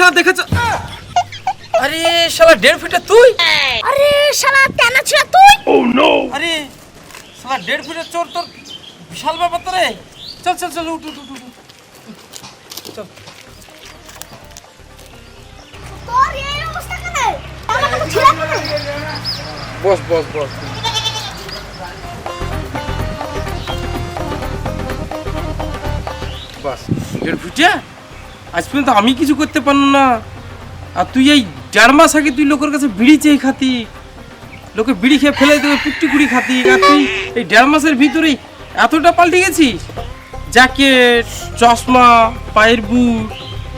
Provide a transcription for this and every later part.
শালা দেখেছ? আরে শালা দেড় ফিটে তুই? আরে শালা তেনা ছিল তুই? আরে শালা দেড় ফিটের চোর তোর বিশাল ব্যাপার তো রে। চল চল চল উঠ উঠ উঠ, উঠ চল। তোর এই অবস্থা কেন? আমাকে তো ছিল বস বস বস বাস দেড় ফুটে? আজ পর্যন্ত আমি কিছু করতে পারলাম না। আর তুই এই চার মাস আগে তুই লোকের কাছে বিড়ি চেয়ে খাতি। লোকে বিড়ি খেয়ে ফেলে দেবে পুট্টি কুড়ি খাতি। আর তুই এই দেড় মাসের ভিতরেই এতটা পাল্টে গেছিস? জ্যাকেট চশমা পায়ের বুট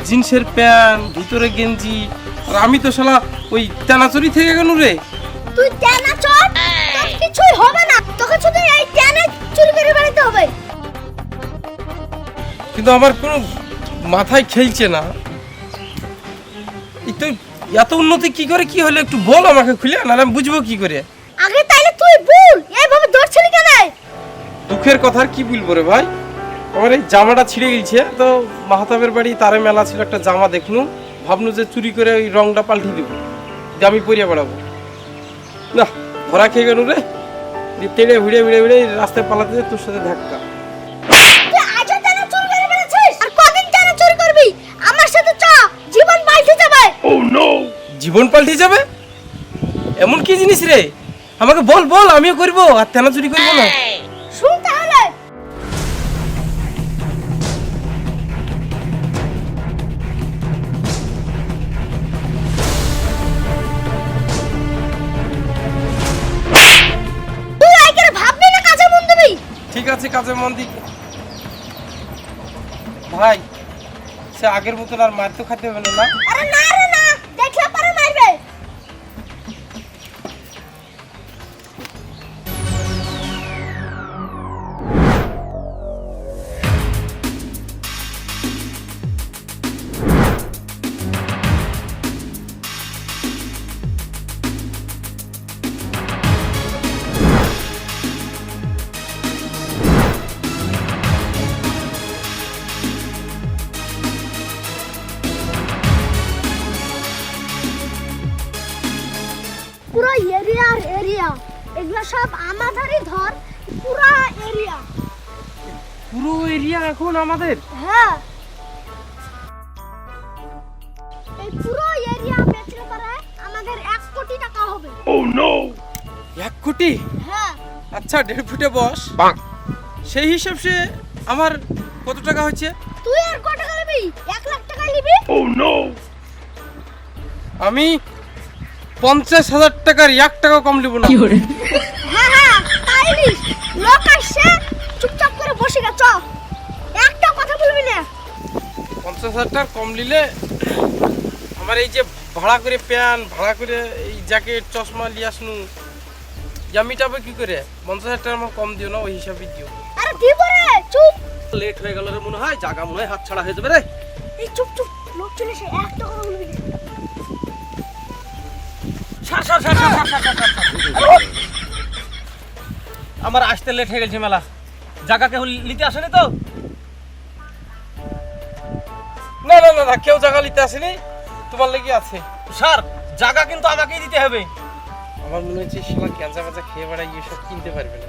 জিন্সের প্যান্ট ভিতরে গেঞ্জি। আর আমি তো শালা ওই তেনাচুরি থেকে গেল রে। তুই তেনা কিছুই হবে না। তোকে শুধু এই তেনে চুরি করে বেড়াতে হবে। কিন্তু আমার কোনো মাথায় খেলছে না। তুই এত উন্নতি কি করে কি হলো একটু বল আমাকে খুলে না আমি বুঝব কি করে। আগে তাইলে তুই ভুল এইভাবে দৌড়ছিলি কেন? দুঃখের কথা আর কি বলব রে ভাই? আমার এই জামাটা ছিঁড়ে গেছে তো মাহাতাবের বাড়ি তারে মেলা ছিল একটা জামা দেখনু ভাবনু যে চুরি করে ওই রংটা পাল্টে দিব যে আমি পরিয়ে বেড়াবো। না ধরা খেয়ে গেল রে। তেড়ে ভিড়ে ভিড়ে ভিড়ে রাস্তায় পালাতে তোর সাথে ধাক্কা। জীবন পাল্টে যাবে? এমন কি জিনিস রে? আমাকে বল বল আমিও করব আর তেনা চুরি করব না। শুন তাহলে। ঠিক আছে কাজে মন দি। ভাই সে আগের মতন আর মার তো খাতে হবে না না? আরে না রে না পুরো এরিয়া। এগুলো সব আমাদেরই ধর পুরো এরিয়া। পুরো এরিয়া এখন আমাদের? হ্যাঁ। এই পুরো এরিয়া বেচলে পারে আমাদের এক কোটি টাকা হবে। এক কোটি? হ্যাঁ। আচ্ছা দেড় ফুটে বস। সেই হিসাব সে আমার কত টাকা হচ্ছে তুই আর কত টাকা নিবি? এক লাখ টাকা নিবি? আমি পঞ্চাশ হাজার টাকার এক টাকা কম নেব না। হ্যাঁ হ্যাঁ তাই নিস লোক আসছে চুপচাপ করে বসে গেছ একটা কথা বলবি না? পঞ্চাশ হাজার টাকা কম নিলে আমার এই যে ভাড়া করে প্যান ভাড়া করে এই জ্যাকেট চশমা নিয়ে আসনু যা মিটাবে কি করে? পঞ্চাশ হাজার টাকা আমার কম দিও না ওই হিসাবে দিও। আরে দিব রে চুপ। লেট হয়ে গেল রে মনে হয় জাগা মনে হয় হাত ছাড়া হয়ে যাবে রে। এই চুপ চুপ। লোক চলে এসে একটা কথা বলবি না। সার সার সার সার সার সার সার, সার, সার। আমার আসতে লেট হয়ে গেছে মেলা। জাগা কেউ নিতে আসেনি তো? না না না না কেউ জায়গা নিতে আসেনি। তোমার লেগে আছে। স্যার জাগা কিন্তু আমাকেই দিতে হবে। আমার মনে হচ্ছে শালা গ্যাঞ্জা মাজা খেয়ে বেড়াই এসব কিনতে পারবে না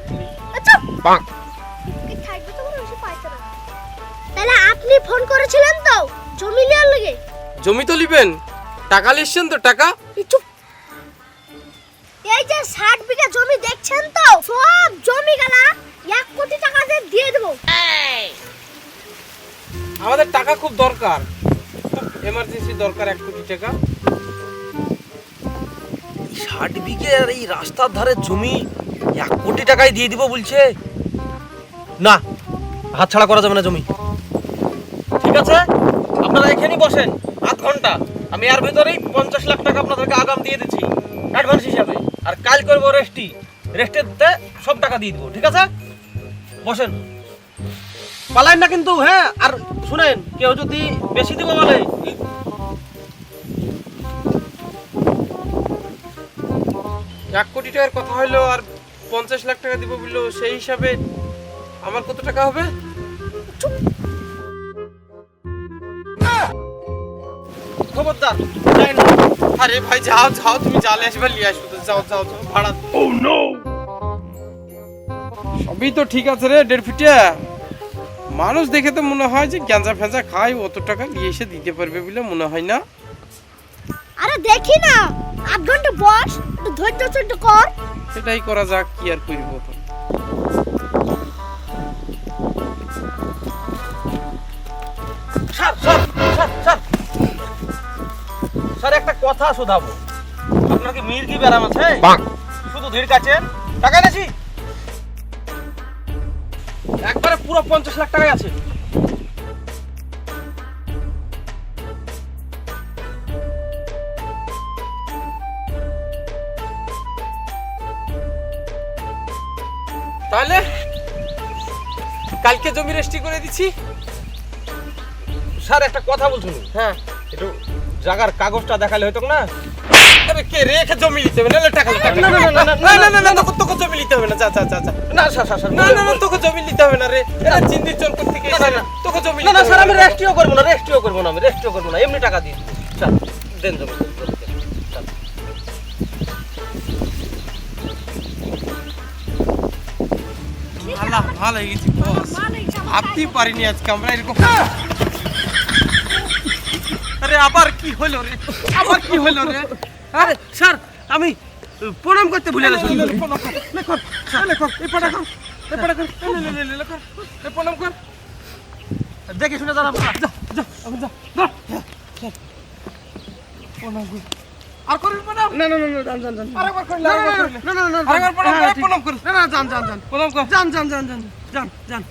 আচ্ছা। না। তাহলে আপনি ফোন করেছিলেন তো? জমি নেওয়ার লাগে? জমি তো নিবেন টাকা লিখছেন তো টাকা? চুপ এই যে ষাট বিঘা জমি দেখছেন তো? সব জমি গেলা এক কোটি টাকা দিয়ে দিয়ে দেবো। আমাদের টাকা খুব দরকার। এমার্জেন্সি দরকার এক কোটি টাকা। ষাট বিঘে আর এই রাস্তার ধারে জমি এক কোটি টাকায় দিয়ে দিব বলছে? না হাতছাড়া করা যাবে না জমি। ঠিক আছে? আপনারা এখানেই বসেন। আধ ঘণ্টা। আমি এর ভিতরেই পঞ্চাশ লাখ টাকা আপনাদেরকে আগাম দিয়ে দিচ্ছি। অ্যাডভান্স হিসাবে। আর কাল করব রেস্টি। রেস্টেতে সব টাকা দিয়ে দিব ঠিক আছে? বসেন। পালাইন না কিন্তু হ্যাঁ? আর শুনেন কেউ যদি বেশি দিব বলে। এক কোটি টাকার কথা হলো আর পঞ্চাশ লাখ টাকা দিব বলল সেই হিসাবে আমার কত টাকা হবে? খবরদার আরে ভাই যাও যাও তুমি জালে আসবে নিয়ে আসো তো, যাও যাও যাও ভাড়া ও নো সবই তো ঠিক আছে রে দেড় ফিটে মানুষ দেখে তো মনে হয় যে গ্যাঞ্জা ফ্যাঁজা খায় অত টাকা নিয়ে এসে দিতে পারবে বলে মনে হয় না। আরে দেখি না আধ ঘণ্টা বস একটু ধৈর্য সহ্য কর। সেটাই করা যাক কি আর করব তো। স্যার স্যার স্যার একটা কথা শোধাবো। আপনার কি মির্গি ব্যারাম আছে? শুধু ধীর কাছেন টাকা এনেছি? একবারে পুরো পঞ্চাশ লাখ টাকাই আছে। তাহলে কালকে জমি রেস্টি করে দিচ্ছি। স্যার একটা কথা বলছুন হ্যাঁ। একটু জায়গার কাগজটা দেখালে হয়তো না আরে কে রেখে জমি নিতে হবে নাহলে টাকা টাকা না, না, না, না, না না না না তোকে তোকে জমি নিতে হবে না যা যা যা যা না স্যার না না না তোকে জমি নিতে হবে না রে এরা চিন্দির চোর করতে গিয়ে না। তোকে জমি না না স্যার আমি রেস্টিও করব না রেস্টিও করব না আমি রেস্টিও করব না এমনি টাকা দিয়ে দেন জমি। ভালো ভালো হয়ে গেছি বস ভাবতেই পারিনি আজকে আমরা এরকম আরে আবার কি হলো রে আবার কি হলো রে আরে স্যার আমি প্রণাম করতে ভুলে গেছি এই পড়া কর এই পড়া কর এই প্রণাম কর দেখে শুনে যা যা যা প্রণাম কর আর করিস প্রণাম না না না না জান জান জান আরেকবার করিলে আরেকবার না না না আরেকবার প্রণাম কর প্রণাম কর না না জান জান জান প্রণাম কর জান জান জান জান জান জান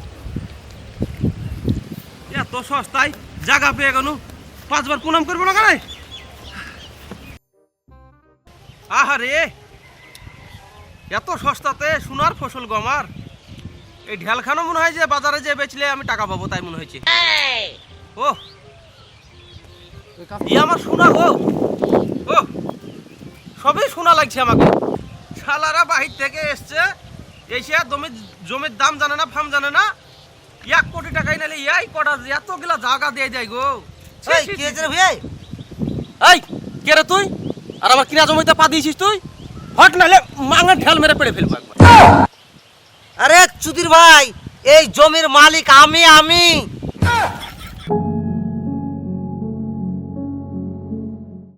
এত সস্তায় জায়গা পেয়ে গেল পাঁচবার প্রণাম করব না কেন আহারে, এত সস্তাতে সোনার ফসল গো আমার। এই ঢেলখানো মনে হয় যে বাজারে যে বেচলে আমি টাকা পাবো তাই মনে হয়েছে। ও ই আমার সোনা গো। ও, সবই সোনা লাগছে আমাকে। শালারা বাহির থেকে এসছে, এসে জমির জমির দাম জানে না ফার্ম জানে না। এক কোটি টাকাই নালে এই কটা এতগুলা জায়গা দিয়ে যায় গো। এই কে রে ভাই এই কে রে তুই? আর আমার কিনা জমিতে পা দিয়েছিস তুই? হট নাহলে মাঙা ঢেল মেরে পেড়ে ফেলব একবার। আরে চুদির ভাই এই জমির মালিক আমি আমি।